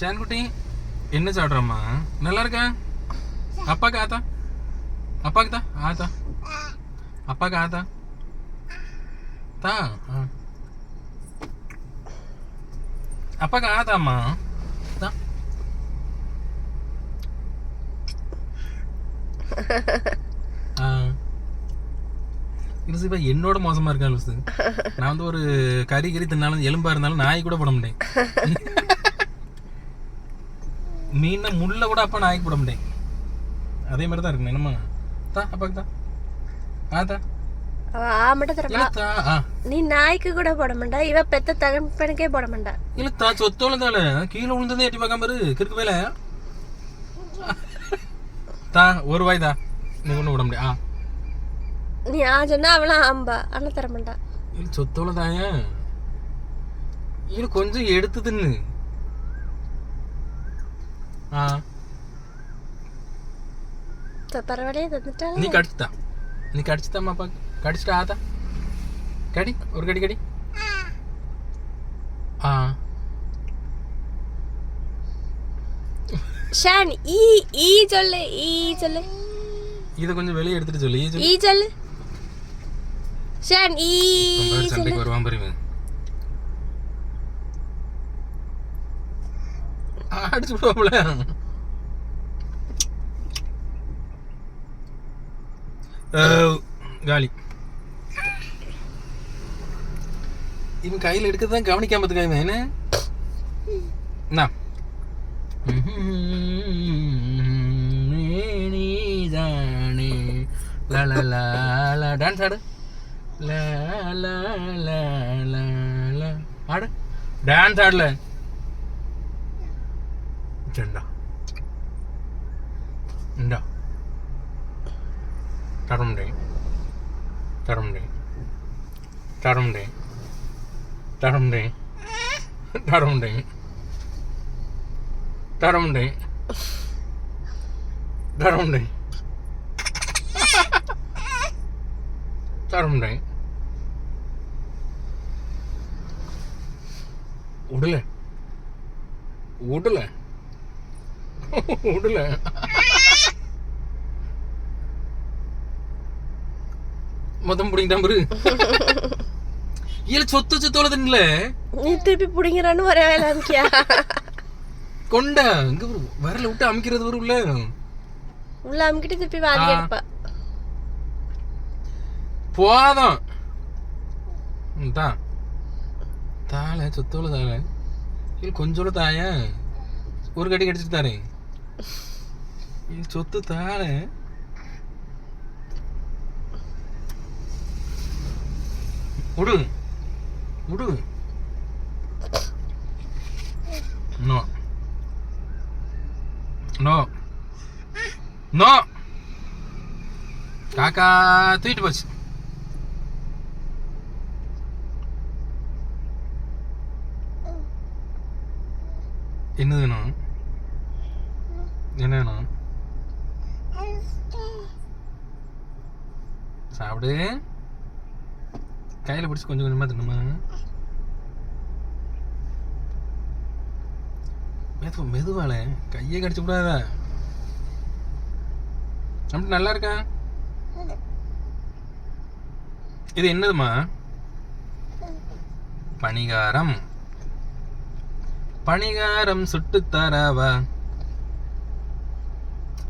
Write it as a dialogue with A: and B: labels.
A: சேன்குட்டி என்ன சாப்பிட்றம்மா? நல்லா இருக்கா? அப்பாக்கு ஆத்தா? அப்பாக்கு தா? ஆத்தா? அப்பாக்கு ஆத்தா? தா? ஆ. அப்பாக்கு ஆத்தாம்மா? தா. என்னோட மோசமா இருக்கா லூசு? நான் வந்து ஒரு கறி கறி தின்னாலும் எலும்பா இருந்தாலும் நாய் கூட போட முடியும் மீன் முள்ள கூட அப்பா நாய்க்கு போட முடியும் அதே மாதிரி தான் இருக்கு என்னம்மா? தா அப்பாக்கு தா. ஆ தா.
B: ஆ மட்டும் தரப்பா. நீ நாய்க்கு கூட போட மாட்டா இவ பெத்த தகப்பனுக்கே போட மாட்டா.
A: இல்ல தா சொத்தோல தானே கீழே விழுந்ததே எட்டி பார்க்காம இரு கிறுக்கு வேலை. தா ஒரு வாய் தா. நீ ஒன்றும் விட முடியும் ஆ
B: நீ ஆ சொன்னா அவளாம் ஆம்பா ஆனா தர மாட்டா.
A: இல்ல சொத்தோல தாயா. இல்ல கொஞ்சம் எடுத்து தின்னு ஆ
B: பரவாயில்லையே தந்துட்டா
A: நீ கடிச்சுதா நீ கடிச்சுதாம்மா அப்பா கடிச்சிட்டா ஆத்தா கடி ஒரு கடி கடி ஆ
B: ஷான் ஈ ஈ சொல்லு ஈ சொல்லு
A: இதை கொஞ்சம் வெளியே எடுத்துட்டு சொல்லு ஈ சொல்லு
B: ஈ சொல்லு ஷான் ஈ
A: சண்டைக்கு வருவான் பெரியவன் அடிச்சு விடுவாப்புல காலி. இவன் கையில் எடுக்கிறது தான் கவனிக்காம இருக்காங்க என்ன? டான்ஸ் ஆடு. ஆடு. டான்ஸ் ஆடல. ஜெண்டா இண்டா தரமுடை தரமுடை தரமுடை தரமுடை தரமுடை தரமுடை தரமுடை தரமுடை உடல. உடல. உடல. மொத்தம் பிடிங்கிட்டான் பாரு இல்ல சொத்து சொத்தோல தின்னல
B: நீ திருப்பி பிடிங்கிறான்னு ஒரே வேலை அமைக்கியா
A: கொண்டா இங்க விரல விட்டு அமைக்கிறது வரும் உள்ள.
B: உள்ள அமுக்கிட்டு திருப்பி
A: ஆ.
B: எடுப்பா.
A: போதும். தான் தாள சொத்தோல தாள? இல்ல கொஞ்சோட தாய? ஒரு கடி கடிச்சிட்டு தாரே இது சொத்து தாள. விடு விடு நோ. நோ. நோ. காக்கா தூக்கிட்டு போச்சு. என்ன வேணும்? என்ன வேணும்? சாப்பிடு. கையில் பிடிச்சி கொஞ்சம் கொஞ்சமாக தின்னுமா மெது மெதுவாள கையை கடிச்சு கூடாதா அப்படி நல்லா இருக்கா? இது என்னதுமா பணிகாரம். பணிகாரம் சுட்டு தரவா?